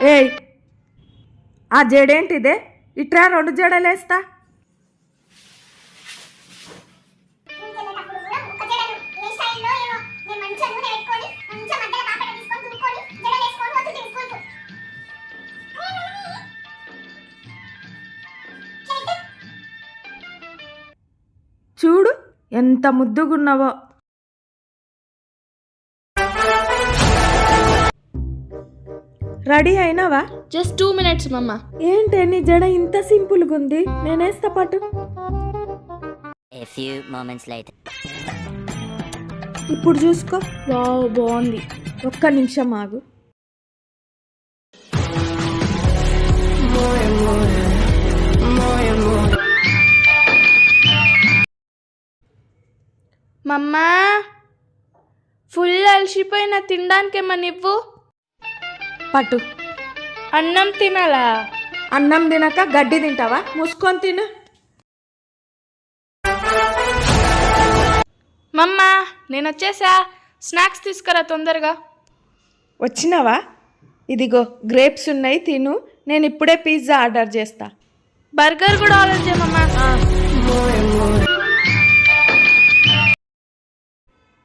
ఏయ్ ఆ జడేంటిదే? ఇట్రా రెండు జడలేస్తా. చూడు ఎంత ముద్దుగున్నావో. రెడీ అయినావా? జస్ట్ టూ మినిట్స్ మమ్మ. ఏంటి నీ జడ ఇంత సింపుల్గా ఉంది? నేనేస్తా పట్టు A few moments later. ఇప్పుడు చూసుకో. వావ్ బాగుంది. ఒక్క నిమిషం ఆగు. మమ్మా ఫుల్ అలసిపోయిన తినడానికి ఏమన్నా ఇవ్వు? పట్టు. అన్నం తినాలా? అన్నం తినక గడ్డి తింటావా? మూసుకొని తిను. మమ్మా నేను వచ్చేసా స్నాక్స్ తీసుకురా తొందరగా. వచ్చినావా? ఇదిగో గ్రేప్స్ ఉన్నాయి తిను. నేను ఇప్పుడే పిజ్జా ఆర్డర్ చేస్తా. బర్గర్ కూడా ఆర్డర్ చేయమమ్మా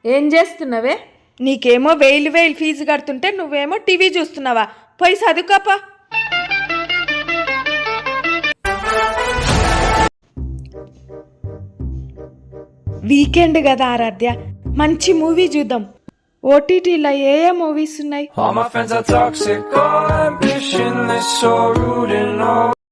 ఏం చేస్తున్నావే? నీకేమో వేలు వేలు ఫీజు కడుతుంటే నువ్వేమో టీవీ చూస్తున్నావా? పోయి చదువుకోపా. వీకెండ్ కదా ఆరాధ్య మంచి మూవీ చూద్దాం. ఓటీటీలో ఏ ఏ మూవీస్ ఉన్నాయి?